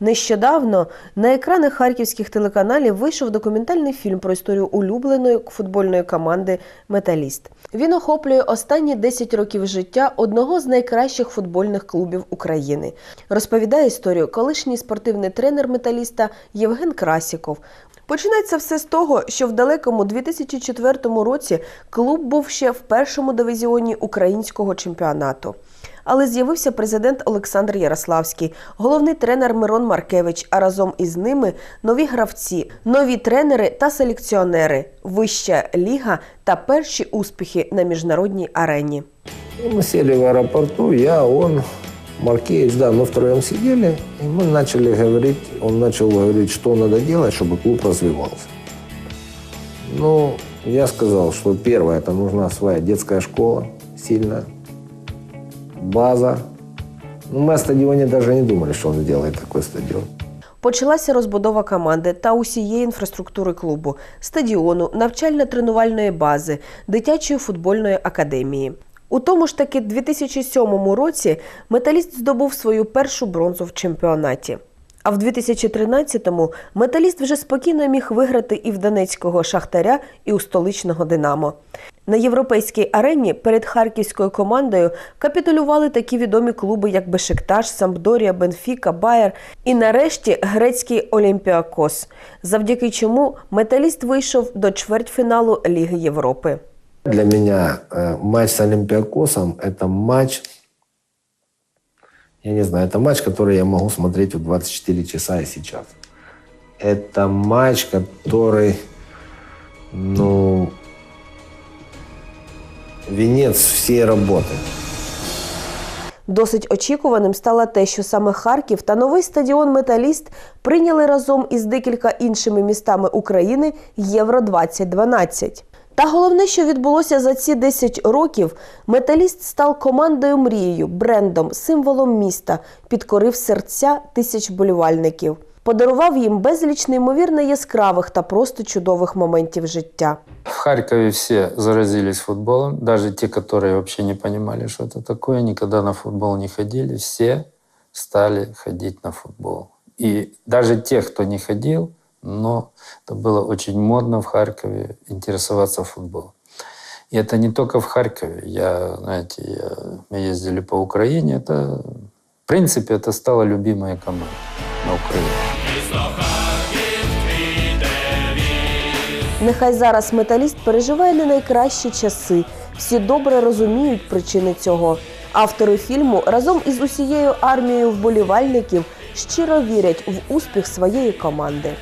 Нещодавно на екранах харківських телеканалів вийшов документальний фільм про історію улюбленої футбольної команди Металіст. Він охоплює останні 10 років життя одного з найкращих футбольних клубів України. Розповідає історію колишній спортивний тренер металіста Євген Красіков. Починається все з того, що в далекому 2004 році клуб був ще в першому дивізіоні українського чемпіонату Але з'явився президент Олександр Ярославський, головний тренер Мирон Маркевич, а разом із ними нові гравці, нові тренери та селекціонери, вища ліга та перші успіхи на міжнародній арені. И мы сели в аэропорту, я, он, Маркевич, да, мы втроем сидели, и мы начали говорить, он начал говорить, что надо делать, чтобы клуб развивался. Ну, я сказал, что первое, это нужна своя детская школа, сильная, база. Ну, мы о стадионе даже не думали, что он сделает такой стадион. Почалася розбудова команди та усієї інфраструктури клубу, стадіону, навчально-тренувальної бази, дитячої футбольної академії. У тому ж таки 2007 році металіст здобув свою першу бронзу в чемпіонаті. А в 2013-му металіст вже спокійно міг виграти і в Донецького Шахтаря, і у столичного Динамо. На європейській арені перед харківською командою капітулювали такі відомі клуби, як Бешикташ, Сампдорія, Бенфіка, Байер і нарешті грецький Олімпіакос, завдяки чому металіст вийшов до чвертьфіналу Ліги Європи. Для меня э, матч с Олимпиакосом – это матч, я не знаю, это матч, который я могу смотреть в 24 часа и сейчас. Это матч, который, ну, венец всей работы. Досить очікуваним стало те, що саме Харків та новий стадіон Металіст прийняли разом із декілька іншими містами України Євро 2012. Та головне, що відбулося за ці 10 років, металіст став командою мрією, брендом, символом міста, підкорив серця тисяч болівальників, подарував їм безліч неймовірно яскравих та просто чудових моментів життя. В Харькове все заразились футболом, даже те, которые вообще не понимали, что это такое, никогда на футбол не ходили, все стали ходить на футбол. И даже те, кто не ходил, но это было очень модно в Харькове интересоваться футболом. И это не только в Харькове. Я, знаете, я, мы ездили по Украине. Это, в принципе, это стала любимая команда на Украине. Нехай зараз металіст переживає не найкращі часи. Всі добре розуміють причини цього. Автори фільму разом із усією армією вболівальників щиро вірять в успіх своєї команди.